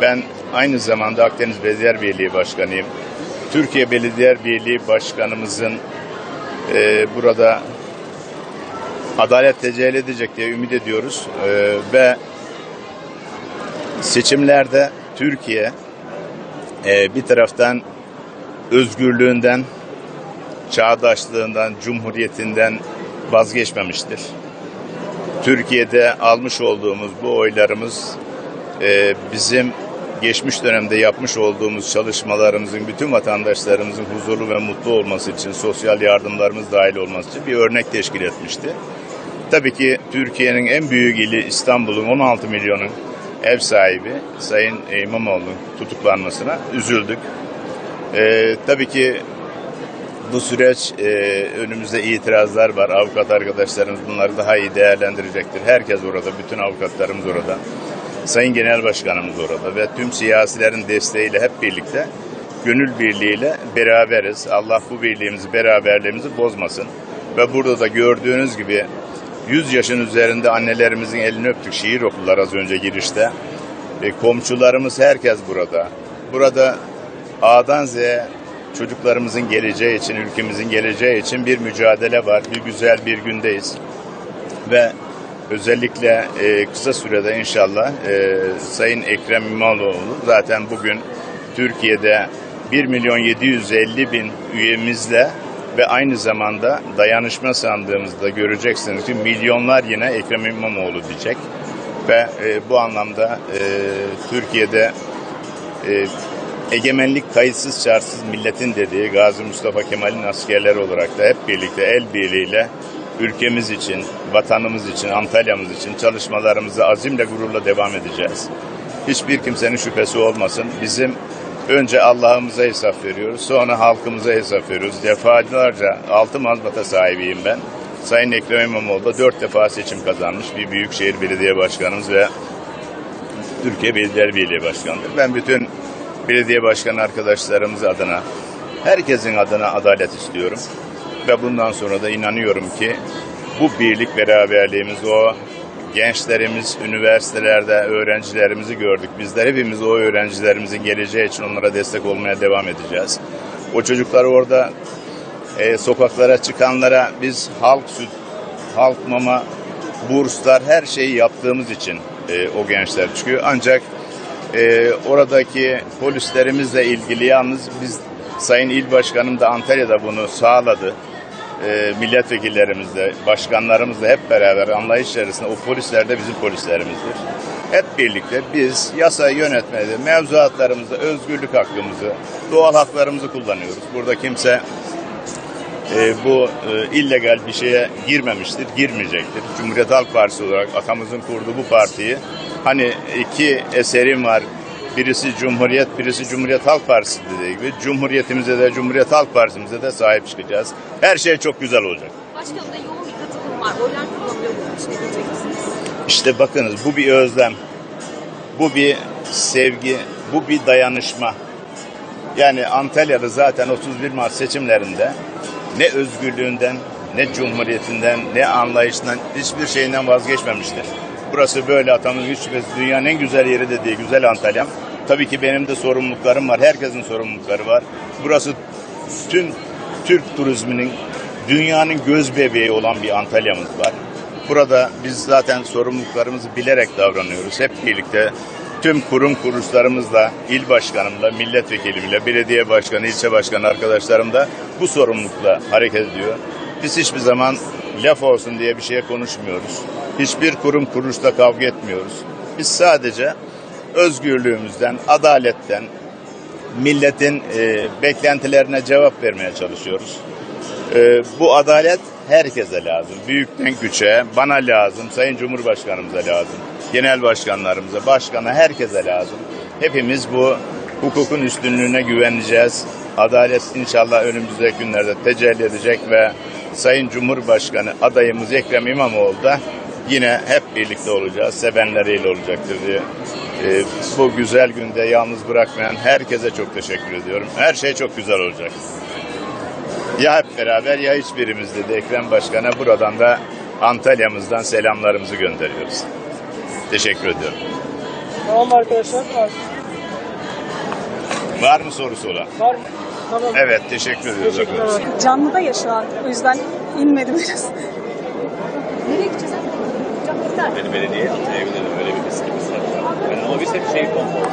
Ben aynı zamanda Akdeniz Belediye Birliği Başkanıyım. Türkiye Belediye Birliği Başkanımızın e, burada adalet tecelli edecek diye ümit ediyoruz. E, ve seçimlerde Türkiye e, bir taraftan özgürlüğünden, çağdaşlığından, cumhuriyetinden vazgeçmemiştir. Türkiye'de almış olduğumuz bu oylarımız e, bizim geçmiş dönemde yapmış olduğumuz çalışmalarımızın bütün vatandaşlarımızın huzurlu ve mutlu olması için, sosyal yardımlarımız dahil olması için bir örnek teşkil etmişti. Tabii ki Türkiye'nin en büyük ili İstanbul'un 16 milyonun ev sahibi Sayın İmamoğlu'nun tutuklanmasına üzüldük. Ee, tabii ki bu süreç e, önümüzde itirazlar var. Avukat arkadaşlarımız bunları daha iyi değerlendirecektir. Herkes orada, bütün avukatlarımız orada. Sayın Genel Başkanımız orada ve tüm siyasilerin desteğiyle hep birlikte gönül birliğiyle beraberiz. Allah bu birliğimizi, beraberliğimizi bozmasın. Ve burada da gördüğünüz gibi 100 yaşın üzerinde annelerimizin elini öptük. Şiir okudular az önce girişte. E, komşularımız herkes burada. Burada A'dan Z'ye çocuklarımızın geleceği için, ülkemizin geleceği için bir mücadele var. Bir güzel bir gündeyiz. Ve özellikle e, kısa sürede inşallah e, Sayın Ekrem İmamoğlu zaten bugün Türkiye'de 1 milyon 750 bin üyemizle ve aynı zamanda dayanışma sandığımızda göreceksiniz ki milyonlar yine Ekrem İmamoğlu diyecek. Ve e, bu anlamda e, Türkiye'de e, egemenlik kayıtsız şartsız milletin dediği Gazi Mustafa Kemal'in askerleri olarak da hep birlikte el birliğiyle ülkemiz için, vatanımız için, Antalya'mız için çalışmalarımızı azimle gururla devam edeceğiz. Hiçbir kimsenin şüphesi olmasın. Bizim önce Allah'ımıza hesap veriyoruz, sonra halkımıza hesap veriyoruz. Defalarca altı mazbata sahibiyim ben. Sayın Ekrem İmamoğlu da dört defa seçim kazanmış bir Büyükşehir Belediye Başkanımız ve Türkiye Belediye Birliği Başkanı'dır. Ben bütün belediye başkanı arkadaşlarımız adına, herkesin adına adalet istiyorum. Ve bundan sonra da inanıyorum ki bu birlik beraberliğimiz o gençlerimiz, üniversitelerde öğrencilerimizi gördük. Bizler hepimiz o öğrencilerimizin geleceği için onlara destek olmaya devam edeceğiz. O çocuklar orada e, sokaklara çıkanlara biz halk süt, halk mama, burslar her şeyi yaptığımız için e, o gençler çıkıyor. Ancak e, oradaki polislerimizle ilgili yalnız biz Sayın İl Başkanım da Antalya'da bunu sağladı. E, milletvekillerimizle, başkanlarımızla hep beraber anlayış içerisinde o polisler de bizim polislerimizdir. Hep birlikte biz yasayı yönetmede, mevzuatlarımızda özgürlük hakkımızı, doğal haklarımızı kullanıyoruz. Burada kimse e, bu e, illegal bir şeye girmemiştir, girmeyecektir. Cumhuriyet Halk Partisi olarak atamızın kurduğu bu partiyi hani iki eserim var. Birisi Cumhuriyet, birisi Cumhuriyet Halk Partisi dediği gibi Cumhuriyetimize de Cumhuriyet Halk Partimize de sahip çıkacağız. Her şey çok güzel olacak. Başkanım da yoğun bir katılım var. Oylar kullanılıyor bunun için ne diyeceksiniz? İşte bakınız bu bir özlem. Bu bir sevgi, bu bir dayanışma. Yani Antalya'da zaten 31 Mart seçimlerinde ne özgürlüğünden, ne cumhuriyetinden, ne anlayışından hiçbir şeyinden vazgeçmemiştir. Burası böyle atamızın hiç şüphesiz dünyanın en güzel yeri dediği güzel Antalya'm. Tabii ki benim de sorumluluklarım var. Herkesin sorumlulukları var. Burası tüm Türk turizminin dünyanın göz bebeği olan bir Antalya'mız var. Burada biz zaten sorumluluklarımızı bilerek davranıyoruz. Hep birlikte tüm kurum kuruluşlarımızla, il başkanımla, milletvekilimle, belediye başkanı, ilçe başkanı arkadaşlarım da bu sorumlulukla hareket ediyor. Biz hiçbir zaman laf olsun diye bir şeye konuşmuyoruz. Hiçbir kurum kuruluşla kavga etmiyoruz. Biz sadece özgürlüğümüzden, adaletten, milletin e, beklentilerine cevap vermeye çalışıyoruz. E, bu adalet herkese lazım. Büyükten küçüğe, bana lazım, Sayın Cumhurbaşkanımıza lazım, genel başkanlarımıza, başkana, herkese lazım. Hepimiz bu hukukun üstünlüğüne güveneceğiz. Adalet inşallah önümüzdeki günlerde tecelli edecek ve Sayın Cumhurbaşkanı adayımız Ekrem İmamoğlu da yine hep birlikte olacağız. Sevenleriyle olacaktır diye. E, bu güzel günde yalnız bırakmayan herkese çok teşekkür ediyorum. Her şey çok güzel olacak. Ya hep beraber ya hiçbirimiz dedi Ekrem Başkan'a buradan da Antalya'mızdan selamlarımızı gönderiyoruz. Teşekkür ediyorum. Tamam arkadaşlar. Var mı sorusu olan? Var mı? Tamam. Evet teşekkür ediyoruz. Teşekkürler. Canlıda ya şu an. O yüzden inmedim biraz. Nereye gideceğiz? Beni belediye atayabilirim öyle bir riskimiz var. Yani